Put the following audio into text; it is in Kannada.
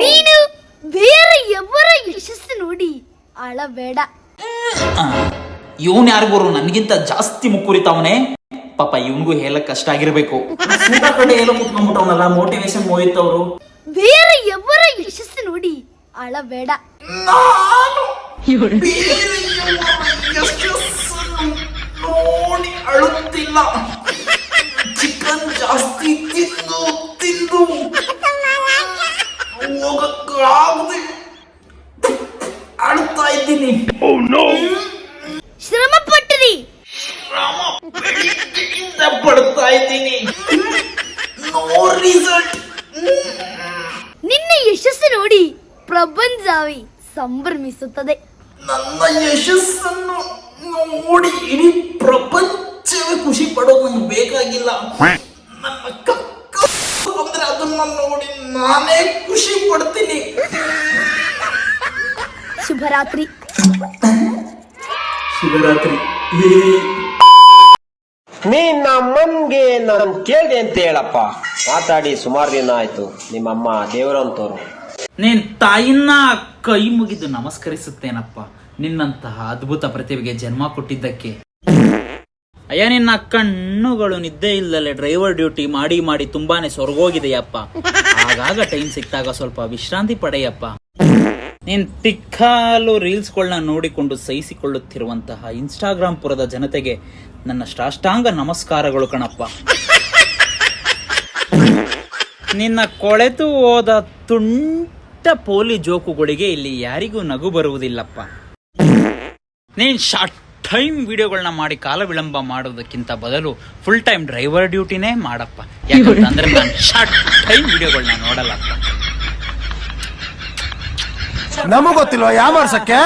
ನೀನು ಬೇರೆ ಎವರ ಯಶಸ್ಸು ನೋಡಿ ಅಳಬೇಡ. ಇವನ್ ಯಾರು ಗುರು ನನ್ಗಿಂತ ಜಾಸ್ತಿ ಮುಕ್ಕುರಿತಾವನೆ? ಪಾಪ ಇವನ್ಗೂ ಹೇಳಕ್ ಕಷ್ಟ ಆಗಿರ್ಬೇಕು. ಕಡೆ ಎಲ್ಲ ಕುತ್ಕೊಂಡ್ಬಿಟ್ಟವನಲ್ಲ ಮೋಟಿವೇಶನ್ ಮೋಹಿತ್ ಅವರು ಬೇರೆ ಎವರ ಯಶಸ್ಸು ನೋಡಿ ಅಳಬೇಡ. ನೋಡಿ ಅಳುತ್ತಿಲ್ಲ. ಚಿಕನ್ ಜಾಸ್ತಿ ತಿಂದು ತಿಂದು. ಹೋಗಕ್ಕಾಗದೆ ಅಳುತ್ತಾ ಇದ್ದೀನಿ. ಶ್ರಮ ಪಟ್ಟಿರಿ ಬೆಳಿಗ್ಗೆಯಿಂದ ಪಡ್ತಾ ಇದ್ದೀನಿ. ನೋ ರಿಸಲ್ಟ್ ನಿನ್ನ ಯಶಸ್ಸು ನೋಡಿ ಪ್ರಪಂಚವೇ ಸಂಭ್ರಮಿಸುತ್ತದೆ. ನನ್ನ ಯಶಸ್ಸನ್ನು ನೋಡಿ ಇಡೀ ಪ್ರಪಂಚವೇ ಖುಷಿ ಪಡೋದು ಬೇಕಾಗಿಲ್ಲ. ನೋಡಿ ನಾನೇ ಖುಷಿ ಪಡ್ತೀನಿ. ಶುಭರಾತ್ರಿ. ಶುಭರಾತ್ರಿ. ನೀನ್ ನಮ್ಮಮ್ಗೆ ನಾನು ಕೇಳ್ದೆ ಅಂತ ಹೇಳಪ್ಪ. ಮಾತಾಡಿ ಸುಮಾರು ದಿನ ಆಯ್ತು. ನಿಮ್ಮಮ್ಮ ದೇವರಂತವ್ರು. ನೀನ್ ತಾಯಿನ ಕೈ ಮುಗಿದು ನಮಸ್ಕರಿಸುತ್ತೇನಪ್ಪ. ನಿನ್ನಂತಹ ಅದ್ಭುತ ಪ್ರತಿಭೆಗೆ ಜನ್ಮ ಕೊಟ್ಟಿದ್ದಕ್ಕೆ. ಅಯ್ಯ, ನಿನ್ನ ಕಣ್ಣುಗಳು ನಿದ್ದೆ ಇಲ್ಲದೆ ಡ್ರೈವರ್ ಡ್ಯೂಟಿ ಮಾಡಿ ಮಾಡಿ ತುಂಬಾನೇ ಸೊರಗೋಗಿದೆಯಪ್ಪ. ಆಗಾಗ ಟೈಮ್ ಸಿಕ್ತಾಗ ಸ್ವಲ್ಪ ವಿಶ್ರಾಂತಿ ಪಡೆಯಪ್ಪ. ನೀನ್ ತಿಕ್ಕಾಲು ರೀಲ್ಸ್ಗಳನ್ನ ನೋಡಿಕೊಂಡು ಸಹಿಸಿಕೊಳ್ಳುತ್ತಿರುವಂತಹ ಇನ್ಸ್ಟಾಗ್ರಾಮ್ ಪುರದ ಜನತೆಗೆ ನನ್ನ ಸಾಷ್ಟಾಂಗ ನಮಸ್ಕಾರಗಳು ಕಣಪ್ಪ. ನಿನ್ನ ಕೊಳೆತು ಹೋದ ತುಂಟ ಪೋಲಿ ಜೋಕುಗಳಿಗೆ ಇಲ್ಲಿ ಯಾರಿಗೂ ನಗು ಬರುವುದಿಲ್ಲಪ್ಪ. ನೀನ್ ಶಾರ್ಟ್ ಟೈಮ್ ವಿಡಿಯೋಗಳನ್ನ ಮಾಡಿ ಕಾಲ ವಿಳಂಬ ಮಾಡೋದಕ್ಕಿಂತ ಬದಲು ಫುಲ್ ಟೈಮ್ ಡ್ರೈವರ್ ಡ್ಯೂಟಿನೇ ಮಾಡಪ್ಪ. ಯಾಕಂತಂದ್ರೆ ನಾನು ಶಾರ್ಟ್ ಟೈಮ್ ವಿಡಿಯೋಗಳನ್ನ ನೋಡಲ್ಲಪ್ಪ. ನಮಗ್ ಗೊತ್ತಿಲ್ವಾ ಯಾವ ಮಾಡ್ಸಕ್ಕೆ